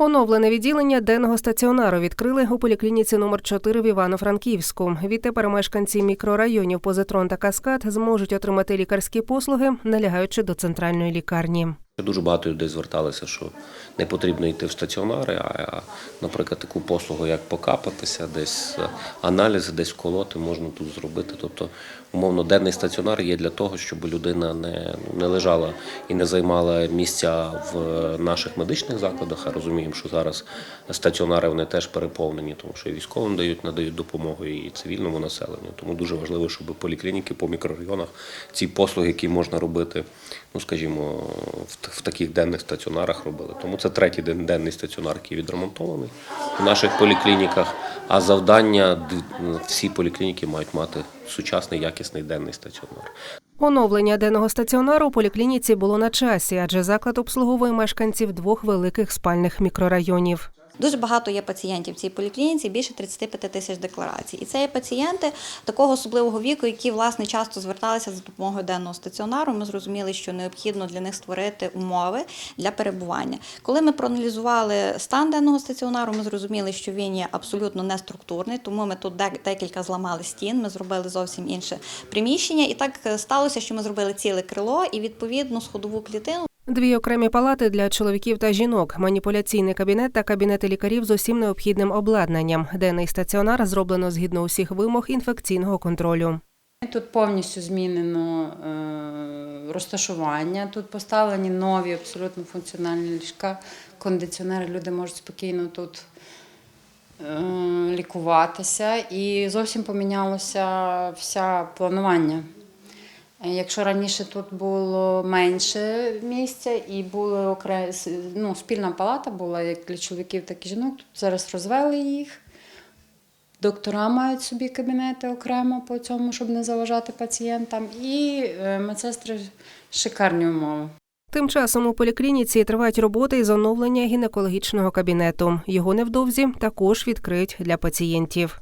Оновлене відділення денного стаціонару відкрили у поліклініці номер 4 в Івано-Франківську. Відтепер мешканці мікрорайонів Позитрон та Каскад зможуть отримати лікарські послуги, налягаючи до центральної лікарні. Дуже багато людей зверталися, що не потрібно йти в стаціонари, а, наприклад, таку послугу, як покапатися, десь е, аналізи, десь колоти можна тут зробити. Тобто, умовно, денний стаціонар є для того, щоб людина не, не лежала і не займала місця в наших медичних закладах. А розуміємо, що зараз стаціонари вони теж переповнені, тому що і військовим дають, надають допомогу і цивільному населенню. Тому дуже важливо, щоб поліклініки по мікрорайонах ці послуги, які можна робити, ну скажімо, в, в таких денних стаціонарах робили. Тому це третій день денний стаціонар, який відремонтований у наших поліклініках. А завдання всі поліклініки мають мати сучасний якісний денний стаціонар. Оновлення денного стаціонару у поліклініці було на часі, адже заклад обслуговує мешканців двох великих спальних мікрорайонів. Дуже багато є пацієнтів в цій поліклініці, більше 35 тисяч декларацій. І це є пацієнти такого особливого віку, які власне часто зверталися за допомогою денного стаціонару. Ми зрозуміли, що необхідно для них створити умови для перебування. Коли ми проаналізували стан денного стаціонару, ми зрозуміли, що він є абсолютно неструктурний, тому ми тут дек- декілька зламали стін. Ми зробили зовсім інше приміщення. І так е, сталося, що ми зробили ціле крило і відповідно сходову клітину Дві окремі палати для чоловіків та жінок, маніпуляційний кабінет та кабінети лікарів з усім необхідним обладнанням. Денний стаціонар зроблено згідно усіх вимог інфекційного контролю. Тут повністю змінено е, розташування. Тут поставлені нові абсолютно функціональні ліжка, кондиціонери. Люди можуть спокійно тут е, лікуватися. І зовсім помінялося все планування. Е, Якщо раніше тут було менше місця і були окре... ну, спільна палата була як для чоловіків, так і жінок, тут зараз розвели їх. Доктора мають собі кабінети окремо по цьому, щоб не заважати пацієнтам, і е, медсестри шикарні умови. Тим часом у поліклініці тривають роботи із оновлення гінекологічного кабінету. Його невдовзі також відкриють для пацієнтів.